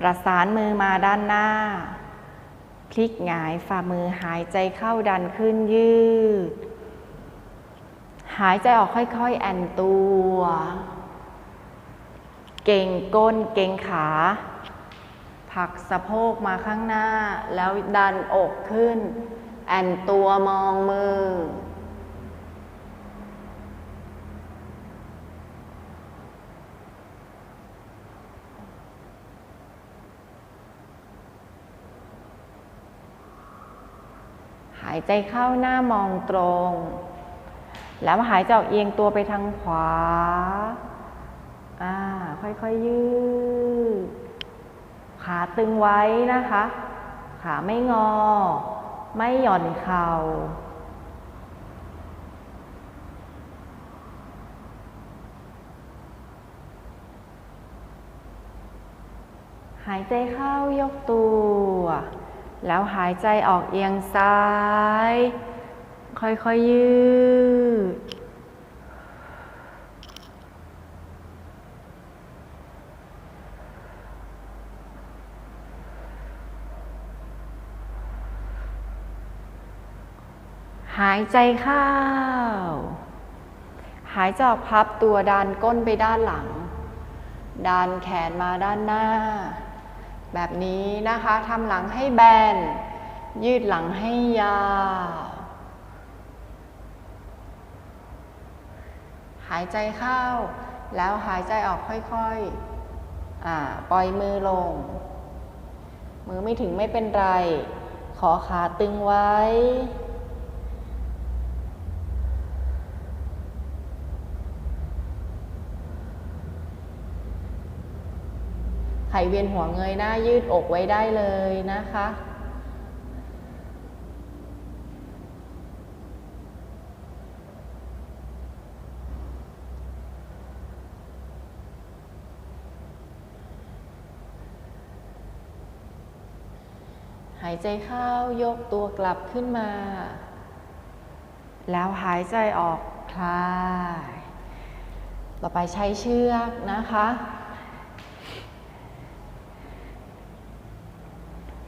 ประสานมือมาด้านหน้า พลิกหงายฝ่ามือหายใจเข้าดันขึ้นยืด หายใจออกค่อยๆ แอนตัว เก่งก้นเก่งขาผลักสะโพกมาข้างหน้า แล้วดันอกขึ้น แอนตัวมองมือ หายใจเข้าหน้ามองตรง แล้วหายใจออกเอียงตัวไปทางขวา อ่า ค่อยๆยืด ขาตึงไว้นะคะ ขาไม่งอ ไม่หย่อนเข่า หายใจเข้ายกตัว แล้วหายใจออกเอียงซ้าย ค่อยๆยืด หายใจเข้า หายใจออกพับตัวดันก้นไปด้านหลัง ดันแขนมาด้านหน้า แบบนี้นะคะทำหลังให้แบน ยืดหลังให้ยาว หายใจเข้า แล้วหายใจออกค่อยๆอปล่อยมือลง มือไม่ถึงไม่เป็นไร ขอขาตึงไว้ ไขเวียนหัวเงยหน้ายืดอกไว้ได้เลยนะคะ หายใจเข้ายกตัวกลับขึ้นมา แล้วหายใจออกคลาย ต่อไปใช้เชือกนะคะ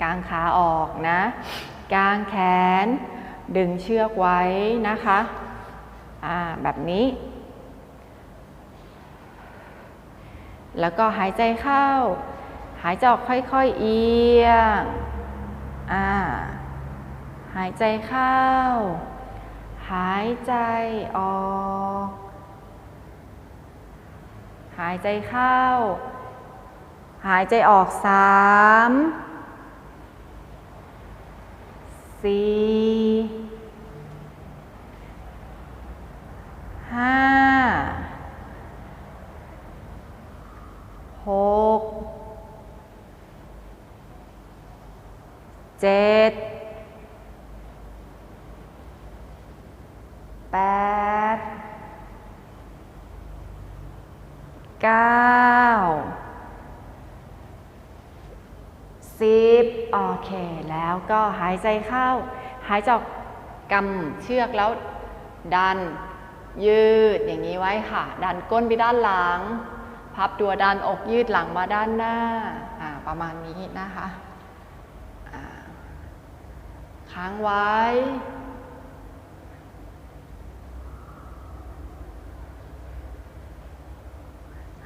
กางขาออกนะ กางแขน ดึงเชือกไว้นะคะอ่าแบบนี้ แล้วก็หายใจเข้า หายใจออกค่อยๆเอียงอ่าหายใจเข้า หายใจออก หายใจเข้า หายใจออกสาม สี่ห้าหกเจ็ดแปดเก้า สิบโอเค แล้วก็หายใจเข้า หายใจออกกำเชือกแล้วดัน ยืดอย่างนี้ไว้ค่ะ ดันก้นไปด้านหลัง พับตัวดันอกยืดหลังมาด้านหน้า ประมาณนี้นะคะค้างไว้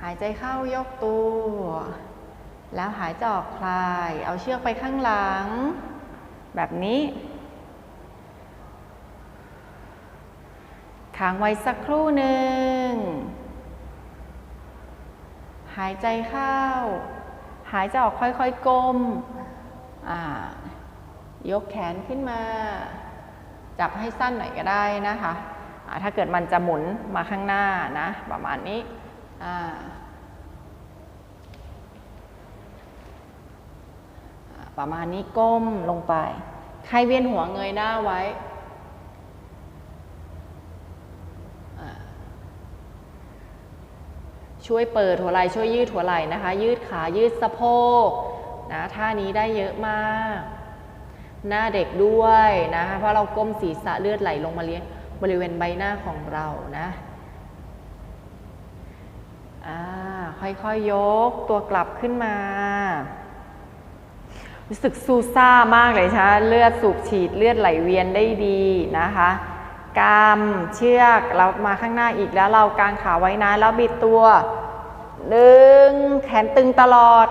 หายใจเข้ายกตัว แล้วหายใจออกคลาย เอาเชือกไปข้างหลัง แบบนี้ ค้างไว้สักครู่หนึ่ง หายใจเข้า หายใจออกค่อยๆก้มยกแขนขึ้นมา จับให้สั้นหน่อยก็ได้นะคะอ่าถ้าเกิดมันจะหมุนมาข้างหน้านะ ประมาณนี้อ่าอ่า ประมาณนี้ก้มลงไป ใครเวียนหัวเงยหน้าไว้ ช่วยเปิดหัวไหล่ช่วยยืดหัวไหล่นะคะ ยืดขายืดสะโพกนะท่านี้ได้เยอะมาก หน้าเด็กด้วยนะคะเพราะเราก้มศีรษะเลือดไหลลงมาเลี้ยงบริเวณใบหน้าของเรานะค่อยๆยยกตัวกลับขึ้นมา รู้สึกซูซ่ามากเลยใช่ไหมเลือดสูบฉีดเลือดไหลเวียนได้ดีนะคะกามเชือกเรามาข้างหน้าอีกแล้วเรากางขาไว้นะแล้วบิดตัวหนึ่งแขนตึงตลอด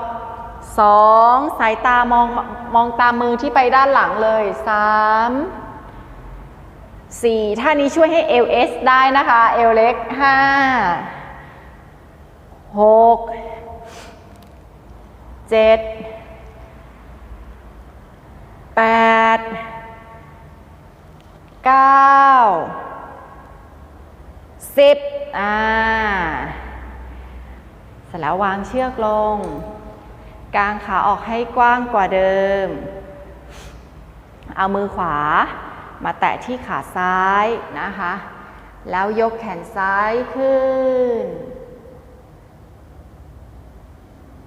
สองสายตามองมองตามมือที่ไปด้านหลังเลยสามสี่ท่านี้ช่วยให้ LS ได้นะคะเอวเล็กห้าหกเจ็ด แปดเก้าสิบอ่าเสร็จแล้ววางเชือกลง กางขาออกให้กว้างกว่าเดิม เอามือขวามาแตะที่ขาซ้ายนะคะ แล้วยกแขนซ้ายขึ้น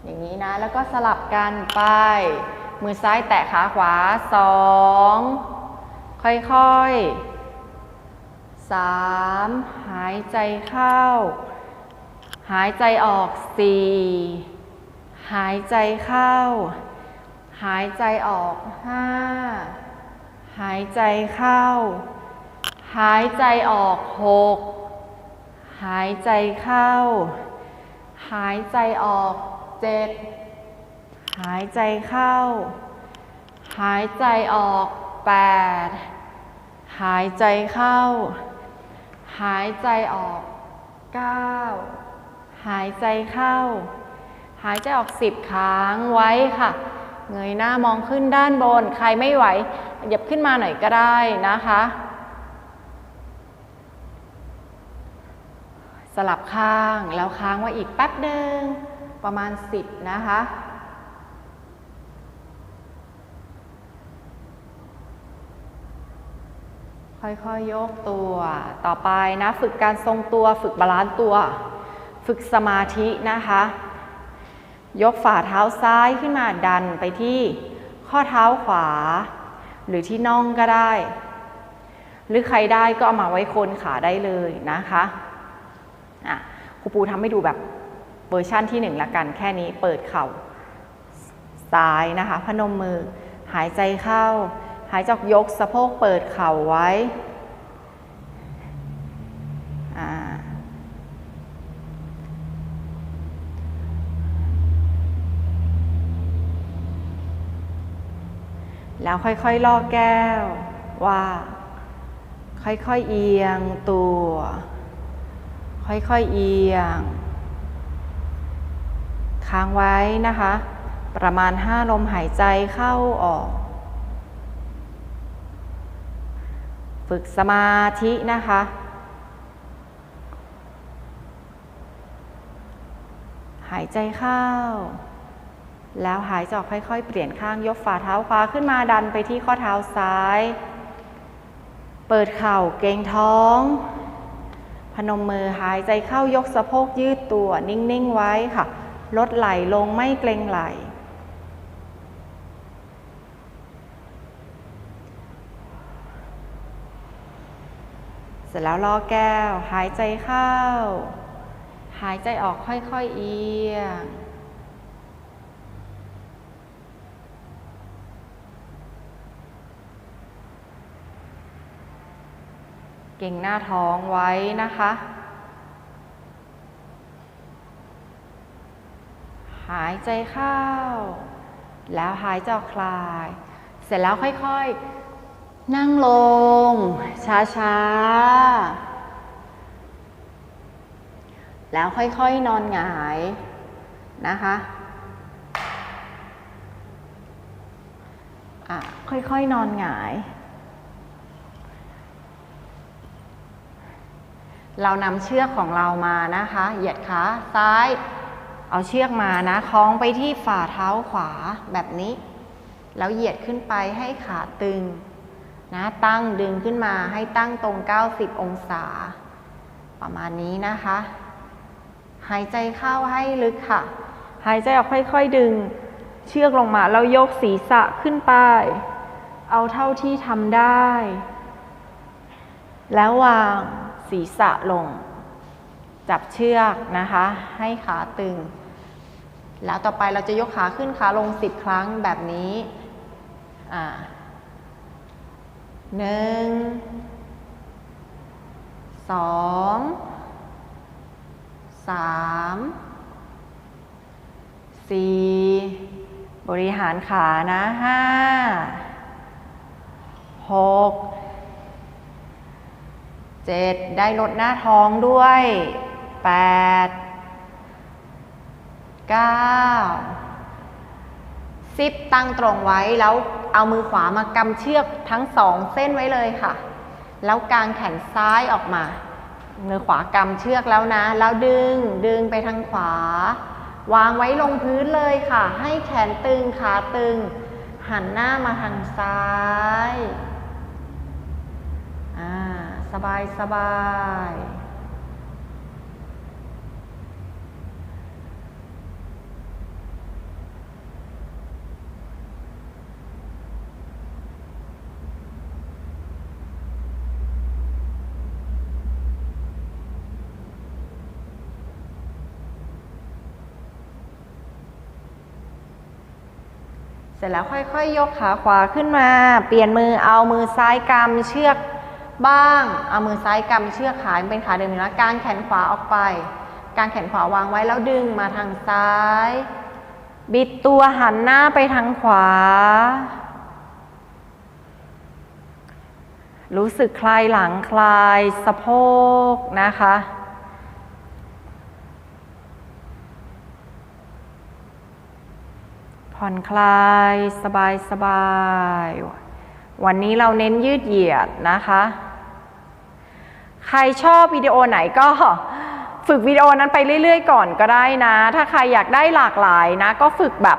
อย่างนี้นะ แล้วก็สลับกันไป มือซ้ายแตะขาขวาสองค่อยๆสามหายใจเข้า หายใจออกสี่หายใจเข้า หายใจออกห้าหายใจเข้า หายใจออกหกหายใจเข้า หายใจออกเจ็ด หายใจเข้า หายใจออกแปดหายใจเข้า หายใจออกเก้าหายใจเข้า หายใจออกสิบค้างไว้ค่ะ เงยหน้ามองขึ้นด้านบน ใครไม่ไหวหยับขึ้นมาหน่อยก็ได้นะคะ สลับข้างแล้วค้างไว้อีกแป๊บหนึ่งประมาณ 10 นะคะ ค่อยๆยยกตัว ต่อไปนะฝึกการทรงตัว ฝึกบาลานซ์ตัว ฝึกสมาธินะคะ ยกฝ่าเท้าซ้ายขึ้นมาดันไปที่ข้อเท้าขวา หรือที่น่องก็ได้ หรือใครได้ก็เอามาไว้โคนขาได้เลยนะคะอะครูปูทำให้ดูแบบเวอร์ชั่นที่หนึ่งละกันแค่นี้เปิดเข่าซ้ายนะคะ พนมมือหายใจเข้า หายใจออกยกสะโพกเปิดเข่าไว้แล้วค่อยๆล่อแก้ว ว่า ค่อยๆเอียงตัว ค่อยๆเอียง ค้างไว้นะคะ ประมาณ 5 ลมหายใจเข้าออก ฝึกสมาธินะคะ หายใจเข้า แล้วหายใจออกค่อย ๆ เปลี่ยนข้างยกฝ่าเท้าขวาขึ้นมาดันไปที่ข้อเท้าซ้าย เปิดเข่าเกรงท้อง พนมมือหายใจเข้ายกสะโพกยืดตัวนิ่ง ๆ ไว้ค่ะ ลดไหลลงไม่เกรงไหล ร็จแล้วรอแก้ว หายใจเข้า หายใจออกค่อยๆเอียง เก่งหน้าท้องไว้นะคะ หายใจเข้า แล้วหายใจออกคลาย เสร็จแล้วค่อยๆ นั่งลง ช้าๆ แล้วค่อยๆ นอนหงายนะคะะค่อยๆ นอนหงาย เรานำเชือกของเรามานะคะ เหยียดขาซ้าย เอาเชือกมานะ คล้องไปที่ฝ่าเท้าขวาแบบนี้ แล้วเหยียดขึ้นไปให้ขาตึง นะตั้งดึงขึ้นมาให้ตั้งตรง 90 องศา ประมาณนี้นะคะ หายใจเข้าให้ลึกค่ะ หายใจออกค่อยๆดึง เชือกลงมาแล้วยกศีรษะขึ้นไป เอาเท่าที่ทำได้ แล้ววางศีรษะลง จับเชือกนะคะ ให้ขาตึง แล้วต่อไปเราจะยกขาขึ้นขาลง 10 ครั้งแบบนี้อ่า หนึ่งสองสามสี่บริหารขานะห้าหกเจ็ดได้ลดหน้าท้องด้วยแปดเก้าสิบตั้งตรงไว้แล้ว เอามือขวามากำเชือกทั้งสองเส้นไว้เลยค่ะ แล้วกางแขนซ้ายออกมา มือขวากำเชือกแล้วนะ แล้วดึงดึงไปทางขวา วางไว้ลงพื้นเลยค่ะ ให้แขนตึงขาตึง หันหน้ามาทางซ้ายอ่าสบายสบาย เสร็จแล้วค่อยๆยกขาขวาขึ้นมา เปลี่ยนมือเอามือซ้ายกำเชือกบ้าง เอามือซ้ายกำเชือกขาเป็นขาเดิมนะกางแขนขวาออกไป กางแขนขวาวางไว้แล้วดึงมาทางซ้าย บิดตัวหันหน้าไปทางขวา รู้สึกคลายหลังคลายสะโพกนะคะ ผ่อนคลายสบายสบาย วันนี้เราเน้นยืดเหยียดนะคะ ใครชอบวิดีโอไหนก็ฝึกวิดีโอนั้นไปเรื่อย ๆ ก่อนก็ได้นะ ถ้าใครอยากได้หลากหลายนะ ก็ฝึกแบบ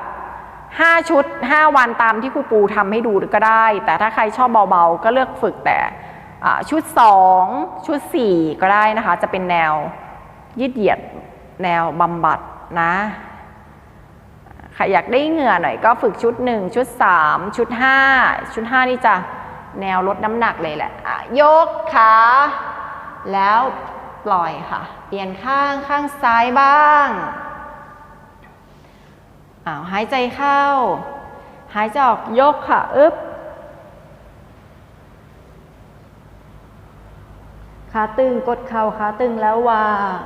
5 ชุด 5 วันตามที่ครูปูทำให้ดูก็ได้ แต่ถ้าใครชอบเบาๆ ก็เลือกฝึกแต่ชุด 2 ชุด 4 ก็ได้นะคะ จะเป็นแนวยืดเหยียดแนวบำบัดนะ ครอยากได้เหงื่อหน่อยก็ฝึกชุด 1 ชุด 3 ชุด 5 ชุด 5 นี่จะแนวลดน้ำหนักเลยแหละะยกขาแล้วปล่อยค่ะ เปลี่ยนข้างข้างซ้ายบ้างอ้าวหายใจเข้า หายใจออกยกค่ะอึ๊บขาตึงกดเข่าขาตึงแล้ววาง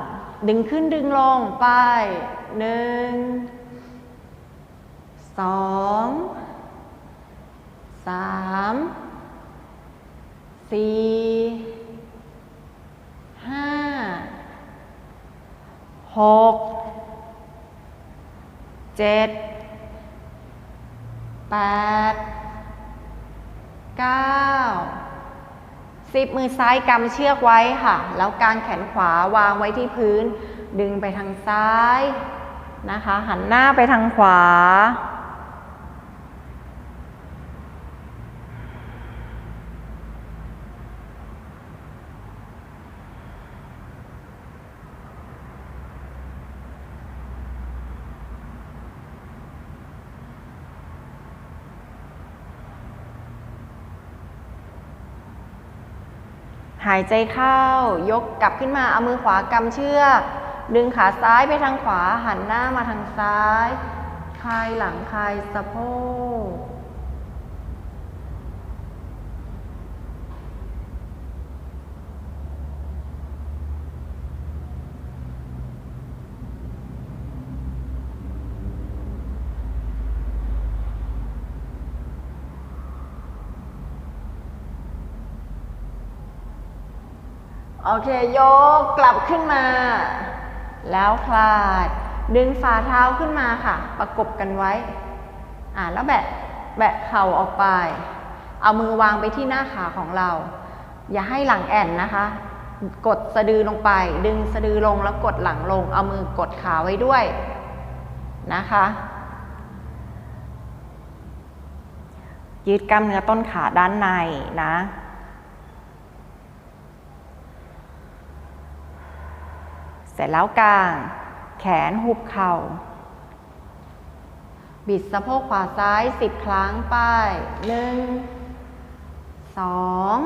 ดึงขึ้นดึงลงไปหนึ่ง สองสามสี่ห้าหกเจ็ดแปดเก้าสิบมือซ้ายกำเชือกไว้ค่ะ แล้วกางแขนขวาวางไว้ที่พื้น ดึงไปทางซ้ายนะคะ หันหน้าไปทางขวา หายใจเข้ายกกลับขึ้นมาเอามือขวากำเชือกดึงขาซ้ายไปทางขวาหันหน้ามาทางซ้ายคลายหลังคลายสะโพก โอเค ยกกลับขึ้นมา แล้วคลาย ดึงฝ่าเท้าขึ้นมาค่ะ ประกบกันไว้ อ่าแล้วแบะ แบะเข่าออกไป เอามือวางไปที่หน้าขาของเรา อย่าให้หลังแอนนะคะ กดสะดือลงไป ดึงสะดือลงแล้วกดหลังลง เอามือกดขาไว้ด้วยนะคะ ยืดกล้ามเนื้อต้นขาด้านในนะ เสร็จแล้วกาง แขนหุบเข่า บิดสะโพกขวาซ้ายสิบครั้งไปหนึ่งสอง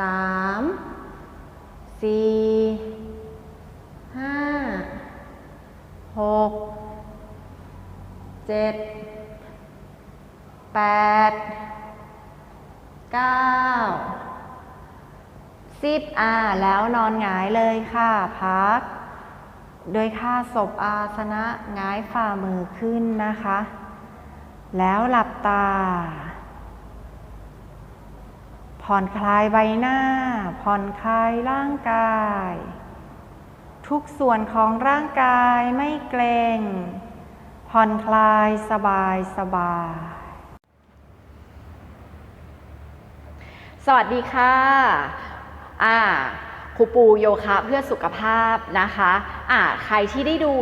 สามสี่ห้าหกเจ็ดแปดเก้า สิบอ่าแล้วนอนหงายเลยค่ะ พัก โดยท่าศพอาสนะหงายฝ่ามือขึ้นนะคะ แล้วหลับตา ผ่อนคลายใบหน้า ผ่อนคลายร่างกาย ทุกส่วนของร่างกายไม่เกร็งผ่อนคลายสบายสบายสวัสดีค่ะ อ่าครูปูโยคะเพื่อสุขภาพนะคะอ่าใครที่ได้ดู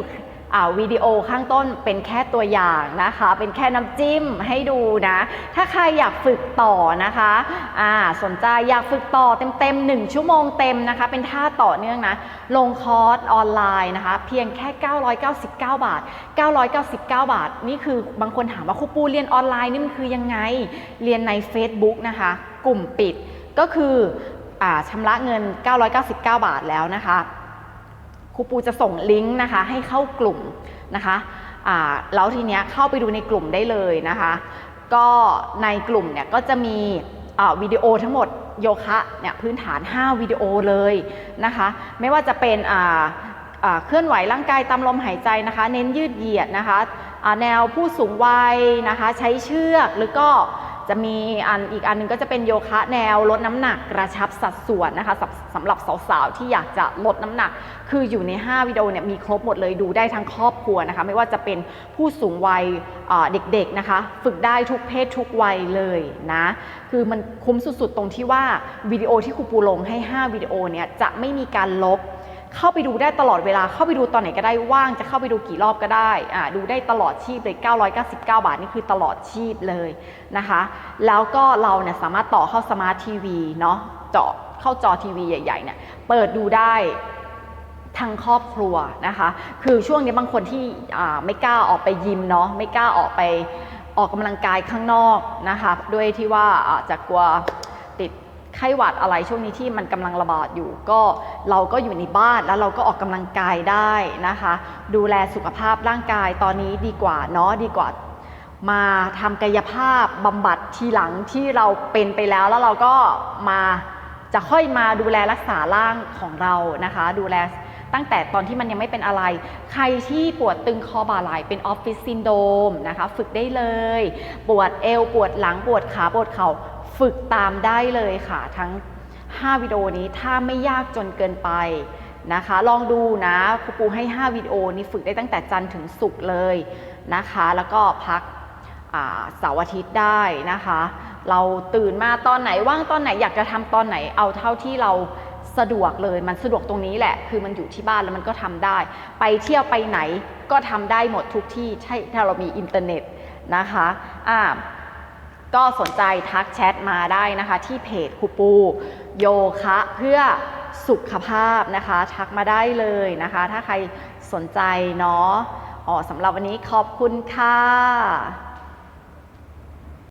วิดีโอข้างต้นเป็นแค่ตัวอย่างนะคะ เป็นแค่น้ำจิ้มให้ดูนะ ถ้าใครอยากฝึกต่อนะคะอ่าสนใจอยากฝึกต่อเต็มๆ1ชั่วโมงเต็มนะคะ เป็นท่าต่อเนื่องนะ ลงคอร์สออนไลน์นะคะ เพียงแค่ 999 บาท 999 บาท นี่คือบางคนถามว่าครูปูเรียนออนไลน์นี่มันคือยังไง เรียนใน Facebook นะคะ กลุ่มปิดก็คือ ชำระเงิน 999 บาทแล้วนะคะครูปูจะส่งลิงก์นะคะให้เข้ากลุ่มนะคะอ่าแล้วทีเนี้ยเข้าไปดูในกลุ่มได้เลยนะคะ ก็ในกลุ่มเนี่ยก็จะมีอ่าวิดีโอทั้งหมดโยคะเนี่ยพื้นฐาน 5 วิดีโอเลยนะคะ ไม่ว่าจะเป็นอ่าอ่าเคลื่อนไหวร่างกายตามลมหายใจนะคะ เน้นยืดเหยียดนะคะอ่าแนวผู้สูงวัยนะคะ ใช้เชือกหรือก็ จะมีอันอีกอันหนึงก็จะเป็นโยคะแนวลดน้ำหนักกระชับสัดส่วนนะคะสำสำหรับสาวๆที่อยากจะลดน้ำหนัก คืออยู่ใน 5 วิดีโอเนี่ยมีครบหมดเลยดูได้ทั้งครอบครัวนะคะ ไม่ว่าจะเป็นผู้สูงวัยเด็กๆนะคะ ฝึกได้ทุกเพศทุกวัยเลยนะ คือมันคุ้มสุดๆตรงที่ว่าวิดีโอที่ครูปูลงให้ 5 วิดีโอเนี่ยจะไม่มีการลบ เข้าไปดูได้ตลอดเวลาเข้าไปดูตอนไหนก็ได้ว่างจะเข้าไปดูกี่รอบก็ได้อ่าดูได้ตลอดชีพเลย 999 บาทนี่คือตลอดชีพเลยนะคะ แล้วก็เราเนี่ยสามารถต่อเข้าสมาร์ททีวีเนาะเจาะเข้าจอทีวีใหญ่ๆเนี่ยเปิดดูได้ทั้งครอบครัวนะคะ คือช่วงนี้บางคนที่ไม่กล้าออกไปยิมเนาะไม่กล้าออกไปออกกำลังกายข้างนอกนะคะ ด้วยที่ว่าอาจะกลัว ไข้หวัดอะไรช่วงนี้ที่มันกำลังระบาดอยู่ ก็เราก็อยู่ในบ้านแล้วเราก็ออกกำลังกายได้นะคะ ดูแลสุขภาพร่างกายตอนนี้ดีกว่าเนาะดีกว่ามาทำกายภาพบำบัดทีหลังที่เราเป็นไปแล้วแล้วเราก็มาจะค่อยมาดูแลรักษาร่างของเรานะคะ ดูแลตั้งแต่ตอนที่มันยังไม่เป็นอะไร ใครที่ปวดตึงคอบ่าไหล่เป็นออฟฟิศซินโดมนะคะ ฝึกได้เลย ปวดเอวปวดหลังปวดขาปวดเข่า ฝึกตามได้เลยค่ะ ทั้ง 5 วิดีโอนี้ถ้าไม่ยากจนเกินไปนะคะ ลองดูนะครูปูให้ 5 วิดีโอนี้ฝึกได้ตั้งแต่จันทร์ถึงศุกร์เลยนะคะ แล้วก็พักเสาร์อาทิตย์ได้นะคะ เราตื่นมาตอนไหนว่างตอนไหนอยากจะทำตอนไหนเอาเท่าที่เราสะดวกเลยมันสะดวกตรงนี้แหละ คือมันอยู่ที่บ้านแล้วมันก็ทำได้ ไปเที่ยวไปไหนก็ทำได้หมดทุกที่ใช่ถ้าเรามีอินเทอร์เน็ตนะคะอ่า ก็สนใจทักแชทมาได้นะคะที่เพจครูปูโยคะเพื่อสุขภาพนะคะ ทักมาได้เลยนะคะ ถ้าใครสนใจเนาะอ๋อสำหรับวันนี้ขอบคุณค่ะ